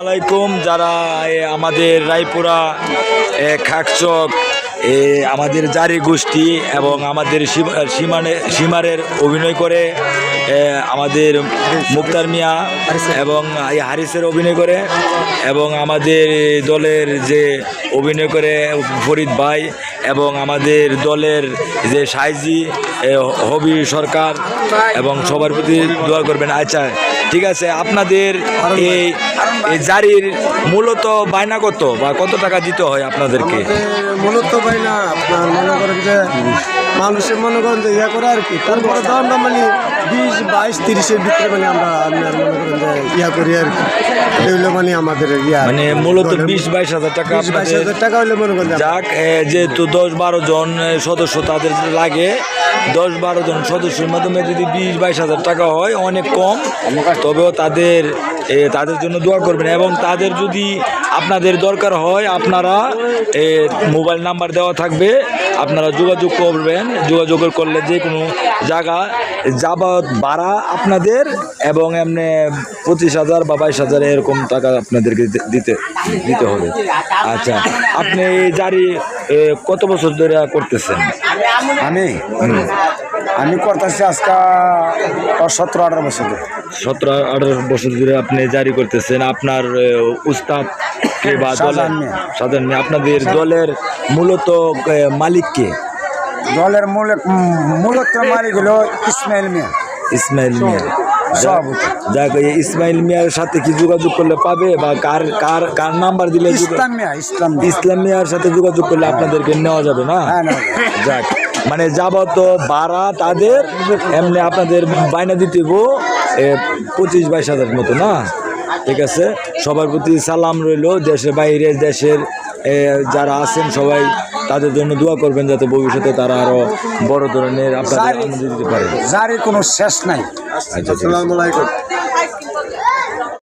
আলাইকুম, যারা আমাদের রায়পুরা খাকচক আমাদের জারি গোষ্ঠী এবং আমাদের সীমা- সীমানে, সীমারের অভিনয় করে আমাদের মুক্তার মিয়া এবং হারিসের অভিনয় করে এবং আমাদের দলের যে অভিনয় করে ফরিদ ভাই এবং আমাদের দলের যে সাইজি হবি সরকার এবং সবার প্রতি দোয়া করবেন। আচ্ছা ঠিক আছে আপনাদের এই এই জারির মূলত বায়না কত বা কত টাকা দিতে হয় আপনাদেরকে? মূলত বায়না আপনার মনে করেন যে মানুষের মনে করেন যে ইয়া করে আর কি। তারপরে দাম মানে বিশ বাইশ তিরিশের ভিতরে মানে আমরা আপনার মনে করেন যে ইয়া করি আর কি। এগুলো মানে আমাদের ইয়া। মানে মূলত বিশ বাইশ হাজার টাকা বাইশ হাজার টাকা হলে মনে করেন যাক যেহেতু দশ বারো জন সদস্য তাদের লাগে দশ বারো জন সদস্যের মাধ্যমে যদি বিশ বাইশ হাজার টাকা হয় অনেক কম। তবেও তাদের তাদের জন্য দোয়া করবেন। এবং তাদের যদি আপনাদের দরকার হয় আপনারা মোবাইল নাম্বার দেওয়া থাকবে। আপনারা যোগাযোগ করবেন। যোগাযোগ করলে যে কোনো জায়গা যাবত ভাড়া আপনাদের এবং এমনি পঁচিশ হাজার বা বাইশ হাজার এরকম টাকা আপনাদেরকে দিতে দিতে হবে। আচ্ছা আপনি এই জারি কত বছর ধরে করতেছেন? আমি? আমি করতেছি আজকে সতেরো আঠারো বছর ধরে। সতেরো আঠারো বছর ধরে আপনি জারি করতেছেন। আপনার উস্তাদ কে বা দলের সাধারণ আপনাদের দলের মূলত মালিককে দলের মূল মূলত মালিক হলো ইসমাইল মিয়া। ইসমাইল মিয়া। যাক ইসমাইল মিয়ার সাথে কি যোগাযোগ করলে পাবে বা কার কার কার নাম্বার দিলে ইসলাম মিয়া ইসলাম ইসলাম মিয়ার সাথে যোগাযোগ করলে আপনাদেরকে নেওয়া যাবে না? হ্যাঁ, যাক মানে যাবত ভাড়া তাদের এমনি আপনাদের বায়না দিতে পঁচিশ বাইশ হাজার মতো না? ঠিক আছে? সবার প্রতি সালাম রইল দেশের বাইরে দেশের যারা আছেন সবাই। তাদের জন্য দোয়া করবেন যাতে ভবিষ্যতে তারা আরও বড় ধরনের আপনাদের আনন্দ দিতে পারে। যার কোনো শেষ নাই। আচ্ছা। আসসালামু আলাইকুম।